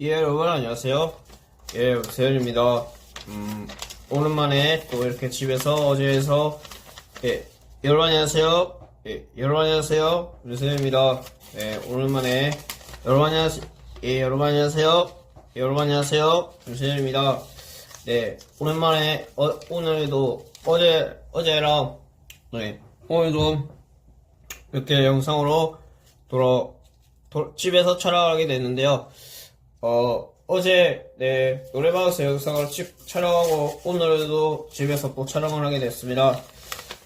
예, 여러분, 안녕하세요. 예, 세현입니다. 음, 오랜만에 또 이렇게 집에서 어제에서, 예, 여러분 안녕하세요. 예, 여러분 안녕하세요. 유세현입니다. 예, 오랜만에, 여러분 안녕하세요. 예, 여러분 안녕하세요. 예, 여러분 안녕하세요. 유세현입니다. 네, 오랜만에, 어, 오늘도, 어제, 어제랑, 네, 오늘도 이렇게 영상으로 돌아, 도- 집에서 촬영하게 됐는데요. 어, 어제, 네, 노래방에서 영상을 찍, 촬영하고, 오늘도 집에서 또 촬영을 하게 됐습니다.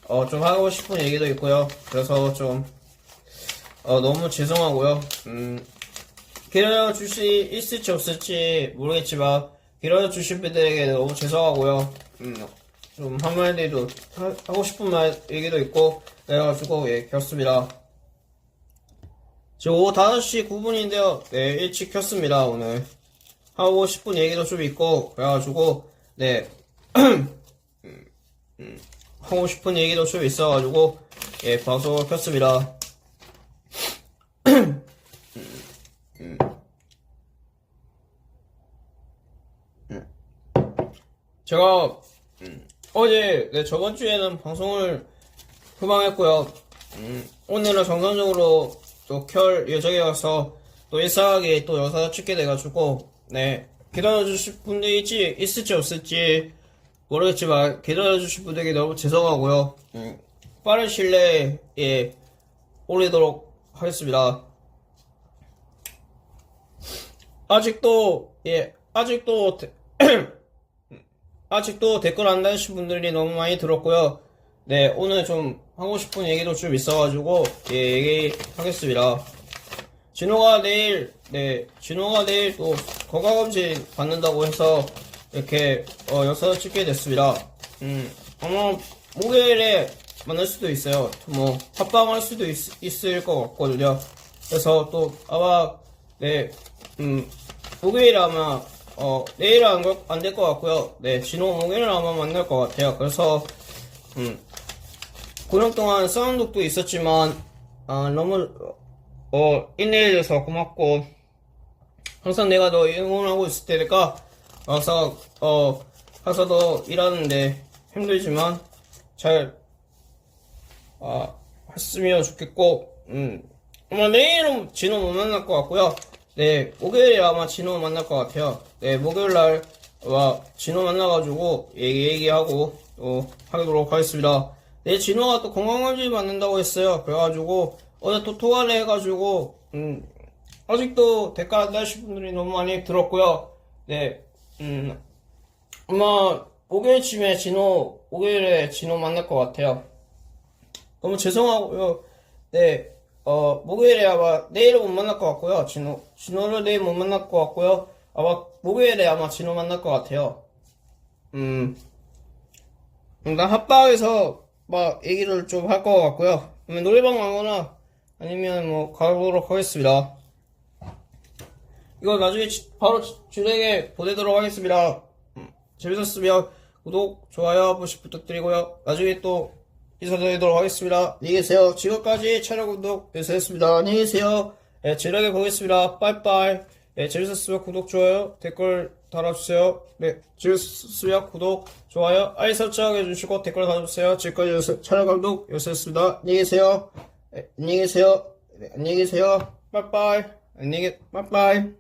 어, 좀 하고 싶은 얘기도 있고요. 그래서 좀, 어, 너무 죄송하고요. 음, 기다려 주시, 있을지 없을지 모르겠지만, 기다려 주신 분들에게 너무 죄송하고요. 음, 좀 한마디도 하- 하고 싶은 말, 얘기도 있고, 그래가지고, 예, 켰습니다. 지금 오후 5시 9분인데요. 네, 일찍 켰습니다, 오늘. 하고 싶은 얘기도 좀 있고, 그래가지고, 네. 음, 음, 하고 싶은 얘기도 좀 있어가지고, 예, 방송을 켰습니다. 제가, 음, 어제, 네, 저번 주에는 방송을 후방했고요. 음, 오늘은 정상적으로 또 켤 예정이어서 또 일상하게 또 영상을 찍게 돼가지고 네 기다려주실 분들이 있을지 없을지 모르겠지만 기다려주실 분들에게 너무 죄송하고요. 음, 빠른 시일 내에 올리도록 하겠습니다. 아직도 예 아직도 데- 아직도 댓글 안 다신 분들이 너무 많이 들었고요. 네, 오늘 좀 하고 싶은 얘기도 좀 있어가지고, 예, 얘기하겠습니다. 진호가 내일, 네, 진호가 내일 또 건강검진 받는다고 해서, 이렇게, 어, 영상을 찍게 됐습니다. 음, 아마, 목요일에 만날 수도 있어요. 뭐, 합방할 수도 있, 을것 같거든요. 그래서 또, 아마, 네, 음, 목요일에 아마, 어, 내일은 안, 안 될 것 같고요. 네, 진호 목요일에 아마 만날 것 같아요. 그래서, 음, 9년 동안 싸움독도 있었지만, 아, 너무, 어, 인내해줘서 고맙고, 항상 내가 너 응원하고 있을 테니까, 항상, 어, 항상 너 일하는데 힘들지만, 잘, 아, 했으면 좋겠고, 음, 아마 내일은 진호 못 만날 것 같고요. 네, 목요일에 아마 진호 만날 것 같아요. 네, 목요일 날, 와, 진호 만나가지고, 얘기, 얘기하고, 또, 하도록 하겠습니다. 네, 진호가 또 건강검진 받는다고 했어요. 그래가지고, 어제 또 통화를 해가지고, 음, 아직도 댓글 안 다신 분들이 너무 많이 들었고요. 네, 음, 아마, 목요일쯤에 진호, 목요일에 진호 만날 것 같아요. 너무 죄송하고요. 네, 어, 목요일에 아마 내일은 못 만날 것 같고요. 진호, 진호를 내일 못 만날 것 같고요. 아마 목요일에 아마 진호 만날 것 같아요. 음, 일단 합방에서 막 얘기를 좀 할 것 같고요. 노래방 가거나 아니면 뭐 가보도록 하겠습니다. 이거 나중에 지- 바로 줄에게 보내도록 하겠습니다. 음, 재밌었으면 구독, 좋아요 한 번씩 부탁드리고요. 나중에 또 인사드리도록 하겠습니다. 안녕히 계세요. 지금까지 촬영 구독 유세였습니다. 안녕히 계세요. 예, 지나게 보겠습니다. 빠이빠이. 예, 재밌었으면 구독, 좋아요, 댓글 달아주세요. 네, 재밌었으면 구독, 좋아요, 알림 설정 해주시고 댓글 달아주세요. 지금까지 유세, 촬영 감독 유세였습니다. 안녕히 계세요. 예, 안녕히 계세요. 네, 안녕히 계세요. 빠이빠이. 안녕히, 계- 빠이빠이.